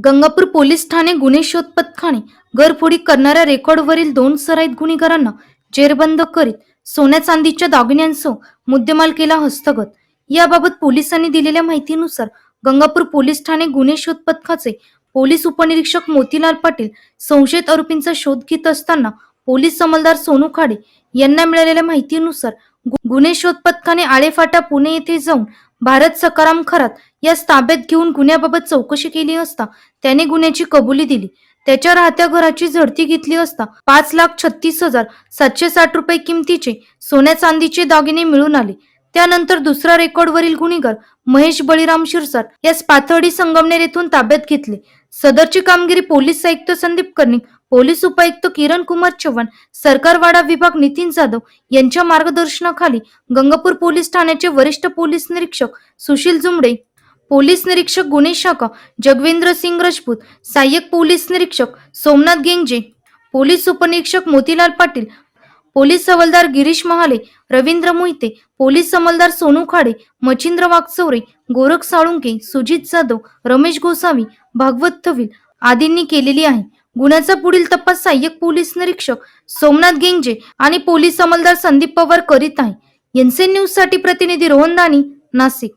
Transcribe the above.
Gangapur police Thane गुन्हे शोध पथकाने घरफोडी करणाऱ्या रेकॉर्डवरील दोन सराईत गुन्हेगारांना जेरबंद करीत सोन्या चांदीच्या दागिन्यांसह मुद्देमाल केला हस्तगत. याबाबत पोलिसांनी दिलेल्या माहितीनुसार गंगापूर पोलीस ठाणे गुन्हे शोध पथकाचे पोलीस उपनिरीक्षक मोतीलाल पाटील संशयित आरोपींचा शोध घेत असताना पोलीस अंमलदार सोनू खाडे यांना मिळालेल्या माहितीनुसार गुन्हे शोध पथकाने आळेफाटा पुणे येथे जाऊन भारत सकाराम खरात यास ताब्यात घेऊन गुन्ह्याबाबत चौकशी केली असता त्याने गुन्ह्याची कबुली दिली. त्याच्या राहत्या घराची झडती घेतली असता पाच लाख छत्तीस हजार सातशे साठ रुपये किमतीचे सोन्या चांदीचे दागिने मिळून आले. त्यानंतर दुसरा रेकॉर्डवरील गुन्हेगार महेश बळीराम शिरसाट यास पाथर्डी संगमनेर येथून ताब्यात घेतले. सदरची कामगिरी पोलीस आयुक्त संदीप कर्णिक पोलीस उपायुक्त किरण कुमार चव्हाण सरकारवाडा विभाग नितीन जाधव यांच्या मार्गदर्शनाखाली गंगापूर पोलीस ठाण्याचे वरिष्ठ पोलीस निरीक्षक सुशील जुमडे पोलीस निरीक्षक गुन्हे शाखा जगवेंद्र सिंग राजपूत सहाय्यक पोलीस निरीक्षक सोमनाथ गेंगजे पोलीस उपनिरीक्षक मोतीलाल पाटील पोलीस हवालदार गिरीश महाले रवींद्र मोहिते पोलीस अंमलदार सोनू खाडे मच्छिंद्र वागचौरे गोरख साळुंके सुजित जाधव रमेश गोसावी भागवत थविल आदींनी केलेली आहे. गुन्ह्याचा पुढील तपास सहाय्यक पोलीस निरीक्षक सोमनाथ गेंगजे आणि पोलीस अंमलदार संदीप पवार करीत आहे. एनसीएन न्यूजसाठी प्रतिनिधी रोहन दानी नाशिक.